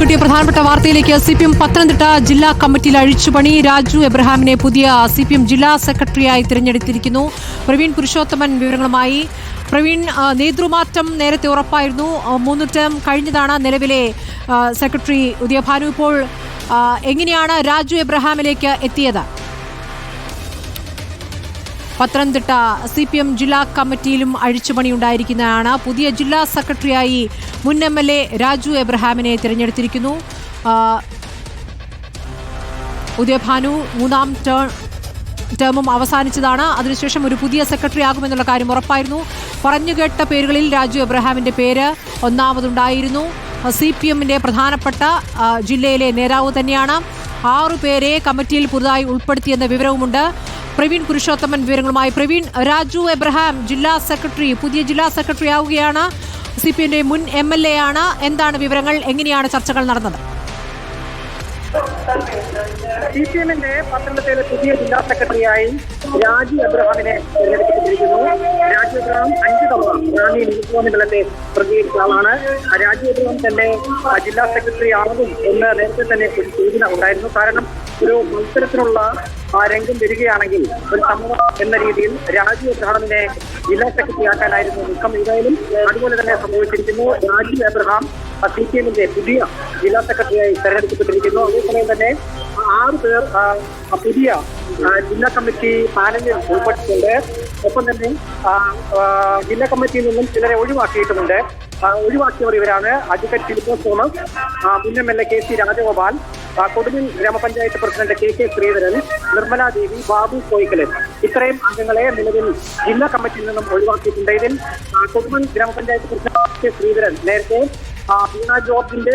കിട്ടിയ പ്രധാനപ്പെട്ട വാർത്തയിലേക്ക്. സി പി എം പത്തനംതിട്ട ജില്ലാ കമ്മിറ്റിയിൽ അഴിച്ചുപണി. രാജു എബ്രഹാമിനെ പുതിയ സി പി എം ജില്ലാ സെക്രട്ടറിയായി തിരഞ്ഞെടുത്തിരിക്കുന്നു. പ്രവീൺ പുരുഷോത്തമൻ വിവരങ്ങളുമായി. പ്രവീൺ നേതൃമാറ്റം നേരത്തെ ഉറപ്പായിരുന്നു. മൂന്ന് ടേം കഴിഞ്ഞതാണ് നിലവിലെ സെക്രട്ടറി ഉദയഭാനു ഇപ്പോൾ എങ്ങനെയാണ് രാജു എബ്രഹാമിലേക്ക് എത്തിയത്? പത്തനംതിട്ട സി പി എം ജില്ലാ കമ്മിറ്റിയിലും അഴിച്ചുപണിയുണ്ടായിരിക്കുന്നതാണ്. പുതിയ ജില്ലാ സെക്രട്ടറിയായി മുൻ എം എൽ എ രാജു എബ്രഹാമിനെ തിരഞ്ഞെടുത്തിരിക്കുന്നു. ഉദയഭാനു മൂന്നാം ടേൺ ടേമും അവസാനിച്ചതാണ്. അതിനുശേഷം ഒരു പുതിയ സെക്രട്ടറി ആകുമെന്നുള്ള കാര്യം ഉറപ്പായിരുന്നു. പറഞ്ഞുകേട്ട പേരുകളിൽ രാജു എബ്രഹാമിന്റെ പേര് ഒന്നാമതുണ്ടായിരുന്നു. സി പി എമ്മിന്റെ പ്രധാനപ്പെട്ട ജില്ലയിലെ നേതാവ് തന്നെയാണ്. ആറു പേരെ കമ്മിറ്റിയിൽ പുതുതായി ഉൾപ്പെടുത്തിയെന്ന വിവരവുമുണ്ട്. പ്രവീൺ പുരുഷോത്തമൻ വിവരങ്ങളുമായി പ്രവീൺ. രാജു എബ്രഹാം ജില്ലാ സെക്രട്ടറി പുതിയ ജില്ലാ സെക്രട്ടറി ആവുകയാണ്. സി പി എന്റെ മുൻ എം എൽ എ ആണ്. എന്താണ് വിവരങ്ങൾ? എങ്ങനെയാണ് ചർച്ചകൾ നടന്നത്? സി പി എമ്മിന്റെ പത്തനംതിട്ടയിലെ പുതിയ ജില്ലാ സെക്രട്ടറിയായി രാജു അബ്രഹാമിനെ തിരഞ്ഞെടുക്കപ്പെട്ടിരിക്കുന്നു രാജു അബ്രഹാം അഞ്ച് തവണ റാന്നി നിയമസഭാമണ്ഡലത്തെ പ്രതികരിച്ച ആളാണ്. രാജു എബ്രഹാം തന്നെ ജില്ലാ സെക്രട്ടറി ആകും എന്ന് നേരത്തെ തന്നെ ഒരു സൂചന ഉണ്ടായിരുന്നു. കാരണം ഒരു മത്സരത്തിനുള്ള രംഗം വരികയാണെങ്കിൽ ഒരു സമൂഹം എന്ന രീതിയിൽ രാജീവ് എബ്രഹാമിനെ ജില്ലാ സെക്രട്ടറിയാക്കാനായിരുന്നു നീക്കം. ഏതായാലും അതുപോലെ തന്നെ സംഭവിച്ചിരിക്കുന്നു. രാജീവ് എബ്രഹാം സി പി എമ്മിന്റെ പുതിയ ജില്ലാ സെക്രട്ടറിയായി തെരഞ്ഞെടുക്കപ്പെട്ടിരിക്കുന്നു. അതേസമയം തന്നെ ആറ് പേർ പുതിയ ജില്ലാ കമ്മിറ്റി പാനലിൽ ഉൾപ്പെട്ടിട്ടുണ്ട്. ഒപ്പം തന്നെ ജില്ലാ കമ്മിറ്റിയിൽ നിന്നും ചിലരെ ഒഴിവാക്കിയിട്ടുമുണ്ട്. ഒഴിവാക്കിയവർ ഇവരാണ്. അഡ്വക്കേറ്റ് ഫിലിപ്പോസ് തോമസ് മുൻ M L A K C Rajagopal Kodumil ഗ്രാമപഞ്ചായത്ത് president K K Sreedharan Nirmala Devi Babu Koyikkalan. ഇത്രയും അംഗങ്ങളെ നിലവിൽ ജില്ലാ കമ്മിറ്റിയിൽ നിന്നും ഒഴിവാക്കിയിട്ടുണ്ട്. ഇതിൽ ആ, കൊടുങ്ങൽ ഗ്രാമപഞ്ചായത്ത് പ്രസിഡന്റ് കെ ശ്രീധരൻ നേരത്തെ വീണ ജോർജിന്റെ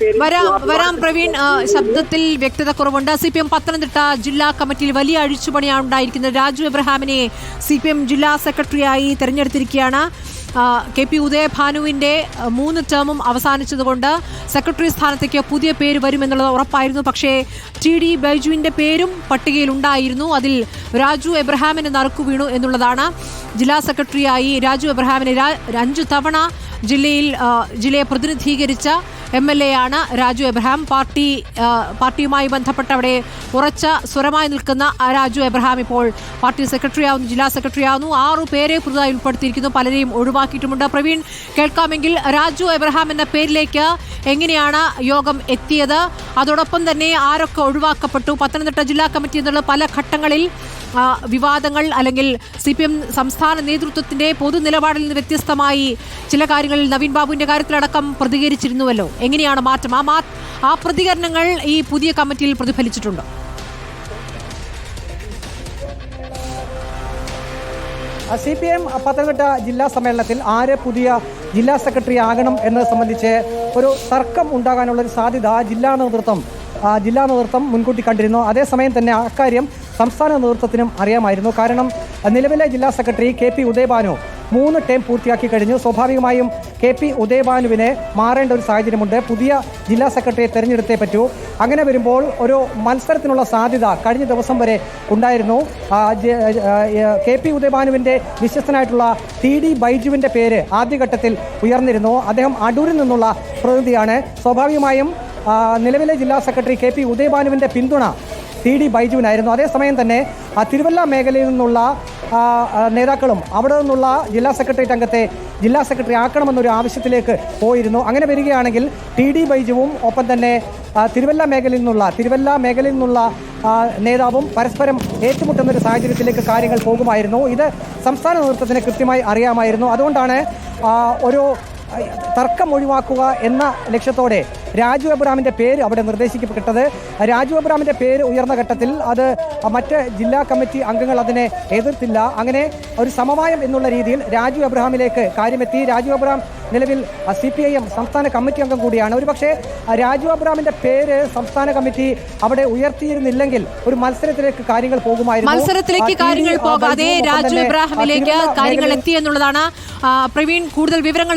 പേരിൽ വരാം വരാം പ്രവീൺ. ശബ്ദത്തിൽ വ്യക്തത കുറവുണ്ട്. സി പി എം പത്തനംതിട്ട ജില്ലാ കമ്മിറ്റിയിൽ വലിയ അഴിച്ചുപണിയാണ് ഉണ്ടായിരിക്കുന്നത്. രാജു എബ്രഹാമിനെ സി പി എം ജില്ലാ സെക്രട്ടറിയായി തെരഞ്ഞെടുത്തിരിക്കുകയാണ്. കെ പി ഉദയഭാനുവിന്റെ ആ, മൂന്ന് ടേമും അവസാനിച്ചതുകൊണ്ട് സെക്രട്ടറി സ്ഥാനത്തേക്ക് പുതിയ പേര് വരുമെന്നുള്ളത് ഉറപ്പായിരുന്നു. പക്ഷേ ടി ഡി ബൈജുവിന്റെ പേരും പട്ടികയിൽ ഉണ്ടായിരുന്നു. അതിൽ രാജു എബ്രഹാമിന് നറുക്കു വീണു എന്നുള്ളതാണ് ജില്ലാ സെക്രട്ടറിയായി രാജു എബ്രഹാമിനെ അഞ്ചു തവണ ജില്ലയിൽ ജില്ലയെ പ്രതിനിധീകരിച്ച എം എൽ എ ആണ് രാജു എബ്രഹാം. പാർട്ടി പാർട്ടിയുമായി ബന്ധപ്പെട്ട് അവിടെ ഉറച്ച സ്വരമായി നിൽക്കുന്ന രാജു എബ്രഹാം ഇപ്പോൾ പാർട്ടി സെക്രട്ടറി ആവുന്നു ജില്ലാ സെക്രട്ടറി ആവുന്നു ആറു പേരെ പുതുതായി ഉൾപ്പെടുത്തിയിരിക്കുന്നു പലരെയും ഒഴിവാക്കിയിട്ടുമുണ്ട്. പ്രവീൺ കേൾക്കാമെങ്കിൽ രാജു എബ്രഹാം എന്ന പേരിലേക്ക് എങ്ങനെയാണ് യോഗം എത്തിയത്? അതോടൊപ്പം തന്നെ ആരൊക്കെ ഒഴിവാക്കപ്പെട്ടു? പത്തനംതിട്ട ജില്ലാ കമ്മിറ്റി എന്നുള്ള പല ഘട്ടങ്ങളിൽ വിവാദങ്ങൾ അല്ലെങ്കിൽ സി പി എം സംസ്ഥാന നേതൃത്വത്തിന്റെ പൊതു നിലപാടിൽ നിന്ന് വ്യത്യസ്തമായി ചില കാര്യങ്ങളിൽ നവീൻ ബാബുവിന്റെ കാര്യത്തിലടക്കം പ്രതികരിച്ചിരുന്നുവല്ലോ. എങ്ങനെയാണ് മാറ്റം? ആ മാ ആ പ്രതികരണങ്ങൾ ഈ പുതിയ കമ്മിറ്റിയിൽ പ്രതിഫലിച്ചിട്ടുണ്ട്? സി പി എം പത്തനംതിട്ട ജില്ലാ സമ്മേളനത്തിൽ ആര് പുതിയ ജില്ലാ സെക്രട്ടറി ആകണം എന്നത് സംബന്ധിച്ച് ഒരു തർക്കം ഉണ്ടാകാനുള്ള ഒരു സാധ്യത ജില്ലാ നേതൃത്വം ജില്ലാ നേതൃത്വം മുൻകൂട്ടി കണ്ടിരുന്നു. അതേസമയം തന്നെ അക്കാര്യം സംസ്ഥാന നേതൃത്വത്തിനും അറിയാമായിരുന്നു. കാരണം നിലവിലെ ജില്ലാ സെക്രട്ടറി കെ പി ഉദയഭാനു മൂന്ന് ടേം പൂർത്തിയാക്കി കഴിഞ്ഞു. സ്വാഭാവികമായും കെ പി ഉദയഭാനുവിനെ മാറേണ്ട ഒരു സാഹചര്യമുണ്ട്. പുതിയ ജില്ലാ സെക്രട്ടറിയെ തെരഞ്ഞെടുത്തേ പറ്റൂ. അങ്ങനെ വരുമ്പോൾ ഒരു മത്സരത്തിനുള്ള സാധ്യത കഴിഞ്ഞ ദിവസം വരെ ഉണ്ടായിരുന്നു. കെ പി ഉദയഭാനുവിന്റെ വിശ്വസ്തനായിട്ടുള്ള ടി ഡി ബൈജുവിന്റെ പേര് ആദ്യഘട്ടത്തിൽ ഉയർന്നിരുന്നു. അദ്ദേഹം അടൂരിൽ നിന്നുള്ള പ്രതിനിധിയാണ്. സ്വാഭാവികമായും നിലവിലെ ജില്ലാ സെക്രട്ടറി കെ പി ഉദയഭാനുവിന്റെ പിന്തുണ ടി ഡി ബൈജുവിനായിരുന്നു. അതേസമയം തന്നെ തിരുവല്ല മേഖലയിൽ നിന്നുള്ള നേതാക്കളും അവിടെ നിന്നുള്ള ജില്ലാ സെക്രട്ടേറിയറ്റ് അംഗത്തെ ജില്ലാ സെക്രട്ടറി ആക്കണമെന്നൊരു ആവശ്യത്തിലേക്ക് പോയിരുന്നു. അങ്ങനെ വരികയാണെങ്കിൽ ടി ഡി ബൈജുവും ഒപ്പം തന്നെ തിരുവല്ല മേഖലയിൽ നിന്നുള്ള തിരുവല്ല മേഖലയിൽ നിന്നുള്ള നേതാവും പരസ്പരം ഏറ്റുമുട്ടുന്ന ഒരു സാഹചര്യത്തിലേക്ക് കാര്യങ്ങൾ പോകുമായിരുന്നു. ഇത് സംസ്ഥാന നേതൃത്വത്തിന് കൃത്യമായി അറിയാമായിരുന്നു. അതുകൊണ്ടാണ് ഒരു തർക്കം ഒഴിവാക്കുക എന്ന ലക്ഷ്യത്തോടെ രാജു എബ്രാമിന്റെ പേര് അവിടെ നിർദ്ദേശിക്കപ്പെട്ടത്. രാജു എബ്രാമിന്റെ പേര് ഉയർന്ന ഘട്ടത്തിൽ അത് മറ്റ് ജില്ലാ കമ്മിറ്റി അംഗങ്ങൾ അതിനെ എതിർത്തില്ല. അങ്ങനെ ഒരു സമവായം എന്നുള്ള രീതിയിൽ രാജു എബ്രഹാമിലേക്ക് കാര്യമെത്തി. രാജു എബ്രഹാം നിലവിൽ സി പി ഐ എം സംസ്ഥാന കമ്മിറ്റി അംഗം കൂടിയാണ്. ഒരുപക്ഷെ രാജു എബ്രഹാമിന്റെ പേര് സംസ്ഥാന കമ്മിറ്റി അവിടെ ഉയർത്തിയിരുന്നില്ലെങ്കിൽ ഒരു മത്സരത്തിലേക്ക് കാര്യങ്ങൾ പോകുമായിരുന്നു. മത്സരത്തിലേക്ക് കാര്യങ്ങൾ പോകാതെ രാജു തന്നെ, എബ്രാഹിമിലേക്ക് കാര്യങ്ങൾ എത്തി എന്നുള്ളതാണ് പ്രവീൺ കൂടുതൽ വിവരങ്ങൾ